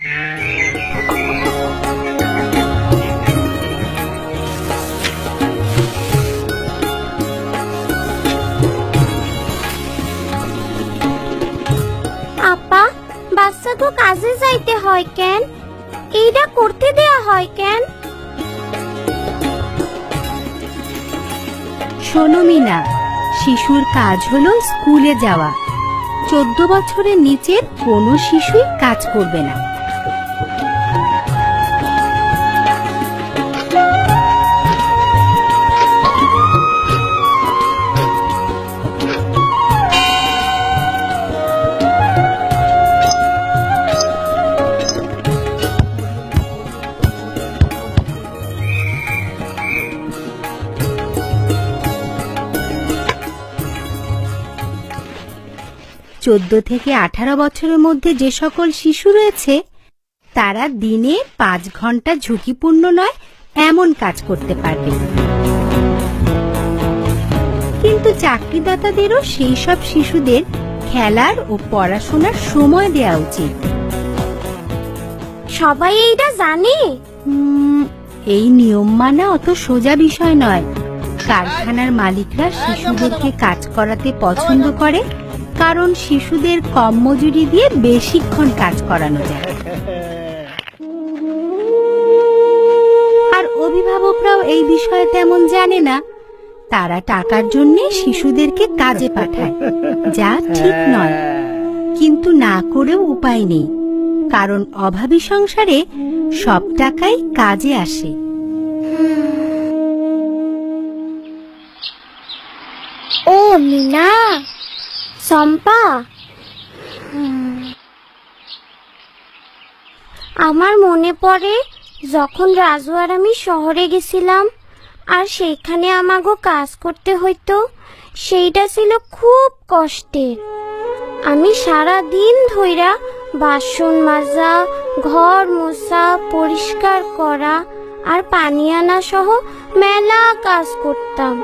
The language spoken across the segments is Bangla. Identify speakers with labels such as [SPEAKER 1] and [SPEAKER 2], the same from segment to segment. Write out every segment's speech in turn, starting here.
[SPEAKER 1] আপা বাচ্চাকে কাজে যাইতে হয় কেন? এইটা করতে দেয়া হয় কেন?
[SPEAKER 2] শোনো মিনা, শিশুর কাজ হলো স্কুলে যাওয়া। চোদ্দ বছরের নিচের কোনো শিশুই কাজ করবে না। চোদ্দ থেকে আঠারো বছরের মধ্যে যে সকল শিশু রয়েছে তারা দিনে পাঁচ ঘণ্টা ঝুঁকিপূর্ণ নয় এমন কাজ করতে পারবে। কিন্তু চাকরিদাতাদেরও সেই সব শিশুদের খেলার ও পড়াশোনার সময় দেওয়া উচিত।
[SPEAKER 1] সবাই এইটা জানে?
[SPEAKER 2] উম, এই নিয়ম মানা অত সোজা বিষয় নয়। কারখানার মালিকরা শিশুদেরকে কাজ করাতে পছন্দ করে কারণ শিশুদের কম মজুরি দিয়ে বেশিক্ষণ কাজ করানো যায়। আর অভিভাবকরাও এই বিষয়ে তেমন জানে না। তারা টাকার জন্য শিশুদেরকে কাজে পাঠায়, যা ঠিক নয়। কিন্তু না করেও উপায় নেই, কারণ অভাবী সংসারে সব টাকাই কাজে আসে।
[SPEAKER 1] ও মিনা চম্পা? আমার মনে পড়ে যখন রাজু আর আমি শহরে গেছিলাম, আর সেইখানে আমাগো কাজ করতে হইতো, সেইটা ছিল খুব কষ্টের। আমি সারা দিন ধইরা বাসন মাজা, ঘর মোছা, পরিষ্কার করা, আর পানি আনা সহ মেলা কাজ করতাম।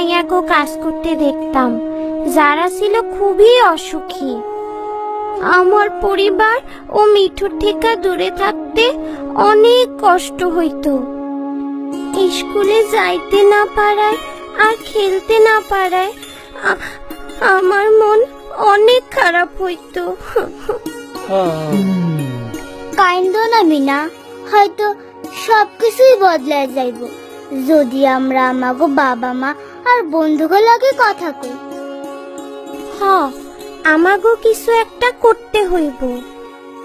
[SPEAKER 1] মাইয়াকে কাজ করতে দেখতাম। যারা ছিল খুবই অসুখী। আমার পরিবার ও মিঠুর থেকে দূরে থাকতে অনেক কষ্ট হইতো। স্কুলে যাইতে না পারায় আর খেলতে না পারায় আমার মন অনেক খারাপ হইতো।
[SPEAKER 3] কাইন্দ না মিনা, হয়তো সবকিছুই বদলায় যাইব। যদি আমরা আমাগো বাবা মা আর বন্ধুগুলোর লাগে কথা কই।
[SPEAKER 1] হ আমাগো কিছু একটা করতে হইব।